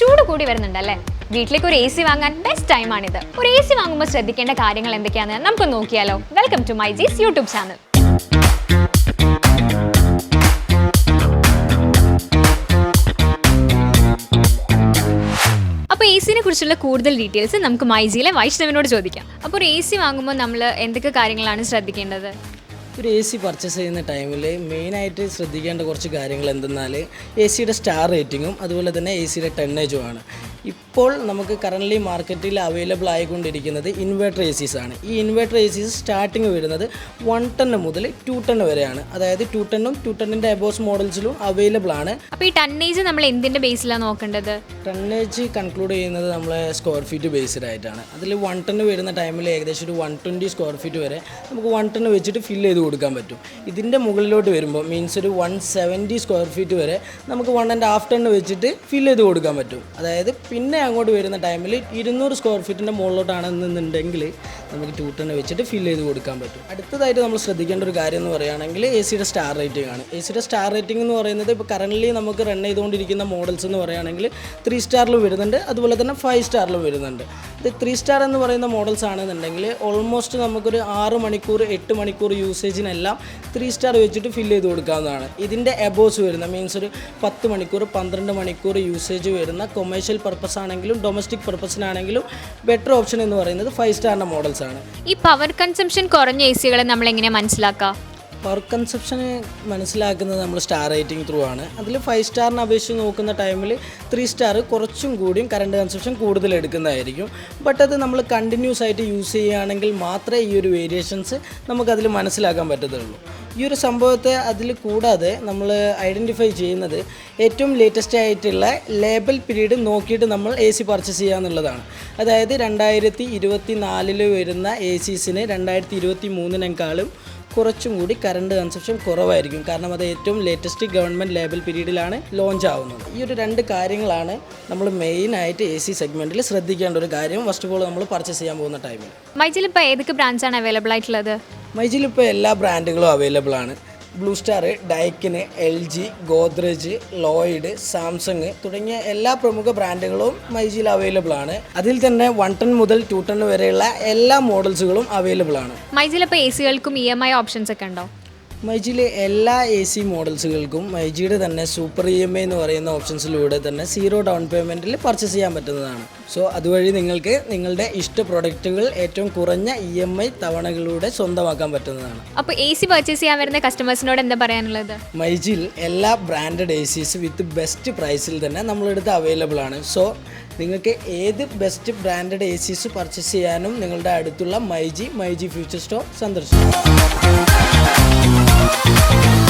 ചൂട് കൂടി വരുന്നുണ്ടല്ലേ വീട്ടിലേക്ക് ഒരു എ സി വാങ്ങാൻ ബെസ്റ്റ് ടൈമാണിത് ഒരു എ സി വാങ്ങുമ്പോൾ ശ്രദ്ധിക്കേണ്ട കാര്യങ്ങൾ എന്തൊക്കെയാണെന്ന് നമുക്ക് നോക്കിയാലോ. Welcome to my G's YouTube channel അപ്പോൾ എ സിനെ കുറിച്ചുള്ള കൂടുതൽ ഡീറ്റെയിൽസ് നമുക്ക് മൈജിയിലെ വൈഷ്ണവിനോട് ചോദിക്കാം. അപ്പോൾ ഒരു എ സി വാങ്ങുമ്പോൾ നമ്മൾ എന്തൊക്കെ കാര്യങ്ങളാണ് ശ്രദ്ധിക്കേണ്ടത്? ഒരു എ സി പർച്ചേസ് ചെയ്യുന്ന ടൈമിൽ മെയിനായിട്ട് ശ്രദ്ധിക്കേണ്ട കുറച്ച് കാര്യങ്ങൾ എന്തെന്നാൽ എ സിയുടെ സ്റ്റാർ റേറ്റിങ്ങും അതുപോലെ തന്നെ എ സിയുടെ ടെണ്ണേജും ആണ്. ഇപ്പോൾ നമുക്ക് കറന്റ്ലി മാർക്കറ്റിൽ അവൈലബിൾ ആയിക്കൊണ്ടിരിക്കുന്നത് ഇൻവേർട്ടർ എ സീസ് ആണ്. ഈ ഇൻവേർട്ടർ എ സീസ് സ്റ്റാർട്ടിങ് വരുന്നത് വൺ ടൺ മുതൽ ടു ടൺ വരെയാണ്. അതായത് ടു ടണ്ണും ടു ടണ്ണിന്റെ അബോസ് മോഡൽസിലും അവൈലബിൾ ആണ്. അപ്പോൾ ഈ ടണ്ണേജ് നമ്മൾ എന്തിന്റെ ബേസിലാണ് നോക്കേണ്ടത്? ടണ്ണേജ് കൺക്ലൂഡ് ചെയ്യുന്നത് നമ്മളെ സ്ക്വയർ ഫീറ്റ് ബേസ്ഡ് ആയിട്ടാണ്. അതിൽ വൺ ടൺ വരുന്ന ടൈമിൽ ഏകദേശം ഒരു വൺ ട്വന്റി സ്ക്വയർ ഫീറ്റ് വരെ നമുക്ക് വൺ ടൺ വെച്ചിട്ട് ഫില്ല് ചെയ്ത് കൊടുക്കാൻ പറ്റും. ഇതിന്റെ മുകളിലോട്ട് വരുമ്പോൾ മീൻസ് ഒരു വൺ സെവന്റി സ്ക്വയർ ഫീറ്റ് വരെ നമുക്ക് വൺ ആൻഡ് ഹാഫ് ടൺ വെച്ചിട്ട് ഫില്ല് ചെയ്ത് കൊടുക്കാൻ പറ്റും. അതായത് പിന്നെ അങ്ങോട്ട് വരുന്ന ടൈമിൽ ഇരുന്നൂറ് സ്ക്വയർ ഫീറ്റിന്റെ മുകളിലോട്ടാണെന്നുണ്ടെങ്കിൽ നമുക്ക് ടു ടൺ വെച്ചിട്ട് ഫില്ല് ചെയ്ത് കൊടുക്കാൻ പറ്റും. അടുത്തതായിട്ട് നമ്മൾ ശ്രദ്ധിക്കേണ്ട ഒരു കാര്യം എന്ന് പറയുകയാണെങ്കിൽ എ സിയുടെ സ്റ്റാർ റേറ്റിംഗ് ആണ്. എ സിയുടെ സ്റ്റാർ റേറ്റിംഗ് എന്ന് പറയുന്നത് ഇപ്പോൾ കറന്റ്ലി നമുക്ക് റൺ ചെയ്തുകൊണ്ടിരിക്കുന്ന മോഡൽസ് എന്ന് പറയുകയാണെങ്കിൽ ത്രീ സ്റ്റാറിലും വരുന്നുണ്ട് അതുപോലെ തന്നെ ഫൈവ് സ്റ്റാറിലും വരുന്നുണ്ട്. ഇത് ത്രീ സ്റ്റാർ എന്ന് പറയുന്ന മോഡൽസ് ആണെന്നുണ്ടെങ്കിൽ ഓൾമോസ്റ്റ് നമുക്കൊരു ആറ് മണിക്കൂർ എട്ട് മണിക്കൂർ യൂസേജിനെല്ലാം ത്രീ സ്റ്റാർ വെച്ചിട്ട് ഫില്ല് ചെയ്ത് കൊടുക്കാവുന്നതാണ്. ഇതിന്റെ എബോസ് വരുന്ന മീൻസ് ഒരു പത്ത് മണിക്കൂർ പന്ത്രണ്ട് മണിക്കൂർ യൂസേജ് വരുന്ന കൊമേഴ്ഷ്യൽ പർപ്പസ് ആണെങ്കിലും ഡൊമസ്റ്റിക് പർപ്പസിനാണെങ്കിലും ബെറ്റർ ഓപ്ഷൻ എന്ന് പറയുന്നത് ഫൈവ് സ്റ്റാറിന്റെ മോഡൽസ് ആണ്. ഈ പവർ കൺസംഷൻ കുറഞ്ഞ എ സികളെ നമ്മൾ എങ്ങനെ മനസ്സിലാക്കാം? പവർ കൺസെപ്ഷൻ മനസ്സിലാക്കുന്നത് നമ്മൾ സ്റ്റാർ റേറ്റിംഗ് ത്രൂ ആണ്. അതിൽ ഫൈവ് സ്റ്റാറിനെ അപേക്ഷിച്ച് നോക്കുന്ന ടൈമിൽ ത്രീ സ്റ്റാർ കുറച്ചും കൂടിയും കറണ്ട് കൺസെപ്ഷൻ കൂടുതൽ എടുക്കുന്നതായിരിക്കും. ബട്ട് അത് നമ്മൾ കണ്ടിന്യൂസ് ആയിട്ട് യൂസ് ചെയ്യുകയാണെങ്കിൽ മാത്രമേ ഈ ഒരു വേരിയേഷൻസ് നമുക്കതിൽ മനസ്സിലാക്കാൻ പറ്റത്തുള്ളൂ. ഈ ഒരു സംഭവത്തെ അതിൽ കൂടാതെ നമ്മൾ ഐഡന്റിഫൈ ചെയ്യുന്നത് ഏറ്റവും ലേറ്റസ്റ്റ് ആയിട്ടുള്ള ലേബൽ പീരീഡ് നോക്കിയിട്ട് നമ്മൾ എ സി പർച്ചേസ് ചെയ്യുക എന്നുള്ളതാണ്. അതായത് രണ്ടായിരത്തി ഇരുപത്തി നാലിൽ വരുന്ന എ സീസിന് രണ്ടായിരത്തി ഇരുപത്തി മൂന്നിനേക്കാളും കുറച്ചും കൂടി കറണ്ട് കൺസപ്ഷൻ കുറവായിരിക്കും. കാരണം അത് ഏറ്റവും ലേറ്റസ്റ്റ് ഗവൺമെന്റ് ലേബൽ പീരീഡിലാണ് ലോഞ്ച് ആവുന്നത്. ഈ ഒരു രണ്ട് കാര്യങ്ങളാണ് നമ്മൾ മെയിനായിട്ട് എ സി സെഗ്മെന്റിൽ ശ്രദ്ധിക്കേണ്ട ഒരു കാര്യം. ഫസ്റ്റ് ഓഫ് ഓൾ നമ്മൾ പർച്ചേസ് ചെയ്യാൻ പോകുന്ന ടൈമിൽ മൈജിൽ ഇപ്പോൾ ഏതൊക്കെ ബ്രാൻഡ്സാണ് അവൈലബിൾ ആയിട്ടുള്ളത്? മൈജിൽ ഇപ്പോൾ എല്ലാ ബ്രാൻഡുകളും അവൈലബിൾ ആണ്. Blue star Daikin L G Godrej Lloyd Samsung തുടങ്ങിയ എല്ലാ പ്രമുഖ ബ്രാൻഡുകളും മൈജിയിൽ അവൈലബിൾ ആണ്. അതിൽ തന്നെ വൺ ടൺ മുതൽ ടു ടൺ വരെയുള്ള എല്ലാ മോഡൽസുകളും അവൈലബിൾ ആണ്. മൈജിൽ ഇപ്പോൾ എ സികൾക്കും ഇ എം ഐ ഓപ്ഷൻസ് ഒക്കെ ഉണ്ടോ? മൈജിയിലെ എല്ലാ എ സി മോഡൽസുകൾക്കും മൈജിയുടെ തന്നെ സൂപ്പർ ഇ എം ഐ എന്ന് പറയുന്ന ഓപ്ഷൻസിലൂടെ തന്നെ സീറോ ഡൗൺ പേയ്മെന്റിൽ പർച്ചേസ് ചെയ്യാൻ പറ്റുന്നതാണ്. സോ അതുവഴി നിങ്ങൾക്ക് നിങ്ങളുടെ ഇഷ്ട പ്രൊഡക്റ്റുകൾ ഏറ്റവും കുറഞ്ഞ ഇ എം ഐ തവണകളിലൂടെ സ്വന്തമാക്കാൻ പറ്റുന്നതാണ്. അപ്പോൾ എ സി പർച്ചേസ് ചെയ്യാൻ വരുന്ന കസ്റ്റമേഴ്സിനോട് എന്താ പറയാനുള്ളത്? മൈജിയിൽ എല്ലാ branded A Cs with best പ്രൈസിൽ തന്നെ നമ്മളെടുത്ത് അവൈലബിൾ ആണ്. സോ നിങ്ങൾക്ക് ഏത് best branded A Cs purchase ചെയ്യാനും നിങ്ങളുടെ അടുത്തുള്ള മൈജി മൈജി ഫ്യൂച്ചർ സ്റ്റോർ സന്ദർശിക്കും. Thank